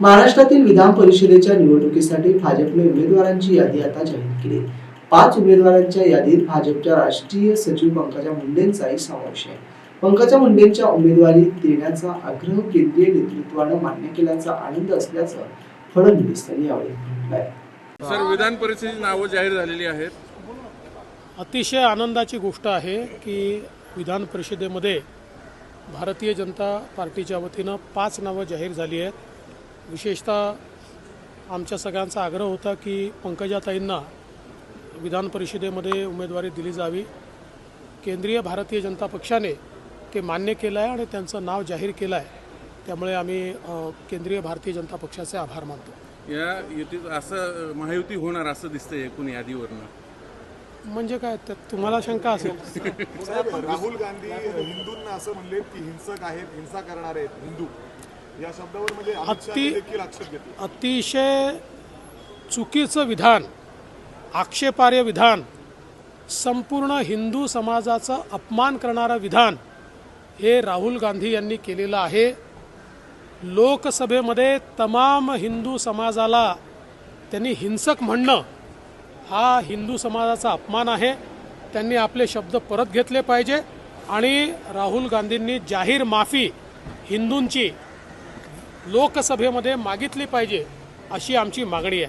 महाराष्ट्रातील विधान परिषदेच्या निवडणुकीसाठी भाजपने उमेदवारांची यादी आता जाहीर केली. पाच उमेदवारांच्या यादीत भाजपच्या राष्ट्रीय सचिव पंकजा मुंडेंचाही समावेश आहे. पंकजा मुंडेंच्या उमेदवारी देण्याचा आग्रह केंद्रीय नेतृत्वानं मान्य केल्याचा आनंद असल्याचं फडणवीस यांनी यावेळी म्हटलंय. सर विधान परिषदेची नावं जाहीर झालेली आहेत. अतिशय आनंदाची गोष्ट आहे की विधान परिषदेमध्ये भारतीय जनता पार्टीच्या वतीनं पाच नावं जाहीर झाली आहेत. विशेषतः आमच्या सगळ्यांचा आग्रह होता की पंकजाताईंना विधान परिषदेमध्ये उमेदवारी दिली जावी. केंद्रीय भारतीय जनता पक्षाने ते मान्य केलं आहे आणि त्यांचं नाव जाहीर केलं आहे त्यामुळे आम्ही केंद्रीय भारतीय जनता पक्षाचे आभार मानतो. या युतीत असं महायुती होणार असं दिसतंय एकूण यादीवरनं. म्हणजे काय? त्यात तुम्हाला शंका असेल. राहुल गांधी हिंदूंना असं म्हणले की हिंसक आहेत हिंसा करणार आहेत हिंदू. या शब्दावर म्हणजे अति- देखील आक्षेप घेतले अतिशय चुकीचं विधान आक्षेपार्ह विधान संपूर्ण हिंदू समाजाचा अपमान करणारं विधान हे राहुल गांधी यांनी केलेलं आहे. लोकसभेमध्ये तमाम हिंदू समाजाला त्यांनी हिंसक म्हणणं हा हिंदू समाजाचा अपमान आहे. त्यांनी आपले शब्द परत घेतले पाहिजे आणि राहुल गांधींनी जाहीर माफी हिंदूंची लोकसभेमध्ये मागितली पाहिजे अशी आमची मागणी आहे.